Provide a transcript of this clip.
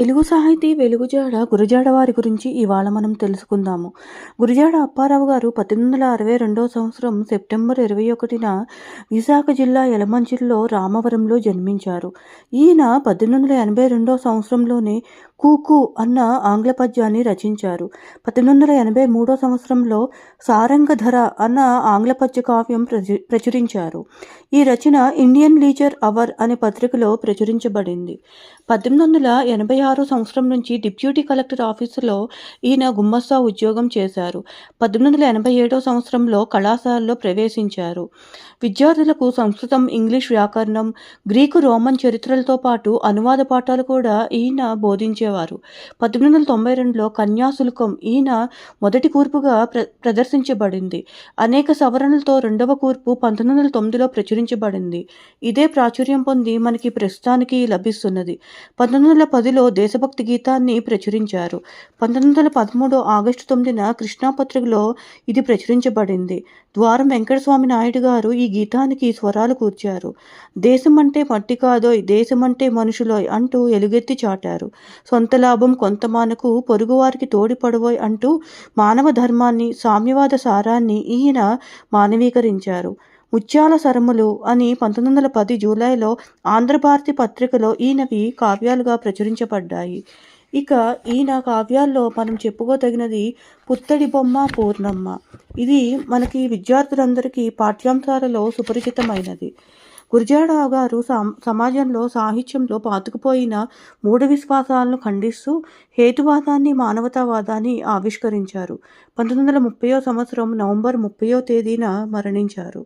తెలుగు సాహితీ వెలుగుజాడ గురజాడ వారి గురించి ఇవాళ మనం తెలుసుకుందాము. గురజాడ అప్పారావు గారు పద్దెనిమిది వందల అరవై రెండవ సంవత్సరం సెప్టెంబర్ ఇరవై ఒకటిన విశాఖ జిల్లా యలమంచిలో రామవరంలో జన్మించారు. ఈయన పద్దెనిమిది వందల ఎనభై రెండవ సంవత్సరంలోనే కూకు అన్న ఆంగ్ల పద్యాన్ని రచించారు. పద్దెనిమిది వందల ఎనభై మూడో సంవత్సరంలో సారంగధర అన్న ఆంగ్ల పద్య కావ్యం ప్రచురించారు. ఈ రచన ఇండియన్ లీచర్ అవర్ అనే పత్రికలో ప్రచురించబడింది. పద్దెనిమిది వందల ఎనభై ఆరు సంవత్సరం నుంచి డిప్యూటీ కలెక్టర్ ఆఫీసులో ఈయన గుమ్మస్తా ఉద్యోగం చేశారు. పద్దెనిమిది వందల ఎనభై ఏడో సంవత్సరంలో కళాశాలలో ప్రవేశించారు. విద్యార్థులకు సంస్కృతం ఇంగ్లీష్ వ్యాకరణం గ్రీకు రోమన్ చరిత్రలతో పాటు అనువాద పాఠాలు కూడా ఈయన బోధించేవారు. పద్దెనిమిది వందల తొంభై రెండులో కన్యాశుల్కం ఈయన మొదటి కూర్పుగా ప్ర ప్రదర్శించబడింది. అనేక సవరణలతో రెండవ కూర్పు పంతొమ్మిది వందల తొమ్మిదిలో ప్రచురించబడింది. ఇదే ప్రాచుర్యం పొంది మనకి ప్రస్తుతానికి లభిస్తున్నది. పంతొమ్మిది వందల పదిలో దేశభక్తి గీతాన్ని ప్రచురించారు. పంతొమ్మిది వందల పదమూడు ఆగస్టు తొమ్మిదిన కృష్ణాపత్రికలో ఇది ప్రచురించబడింది. ద్వారం వెంకటస్వామి నాయుడు గారు ఈ గీతానికి స్వరాలు కూర్చారు. దేశం అంటే మట్టి కాదోయ్ దేశం అంటే మనుషులోయ్ అంటూ ఎలుగెత్తి చాటారు. సొంత లాభం కొంత మానకు పొరుగువారికి తోడిపడవోయ్ అంటూ మానవ ధర్మాన్ని సామ్యవాద సారాన్ని ఈయన మానవీకరించారు. ముత్యాల సరములు అని పంతొమ్మిది వందల పది జూలైలో ఆంధ్రభారతి పత్రికలో ఈయనవి కావ్యాలుగా ప్రచురించబడ్డాయి. ఇక ఈయన కావ్యాల్లో మనం చెప్పుకోదగినది పుత్తడి బొమ్మ పూర్ణమ్మ. ఇది మనకి విద్యార్థులందరికీ పాఠ్యాంశాలలో సుపరిచితమైనది. గురజాడ గారు సమాజంలో సాహిత్యంలో పాతుకుపోయిన మూఢ విశ్వాసాలను ఖండిస్తూ హేతువాదాన్ని మానవతావాదాన్ని ఆవిష్కరించారు. పంతొమ్మిది వందల ముప్పయో సంవత్సరం నవంబర్ ముప్పయో తేదీన మరణించారు.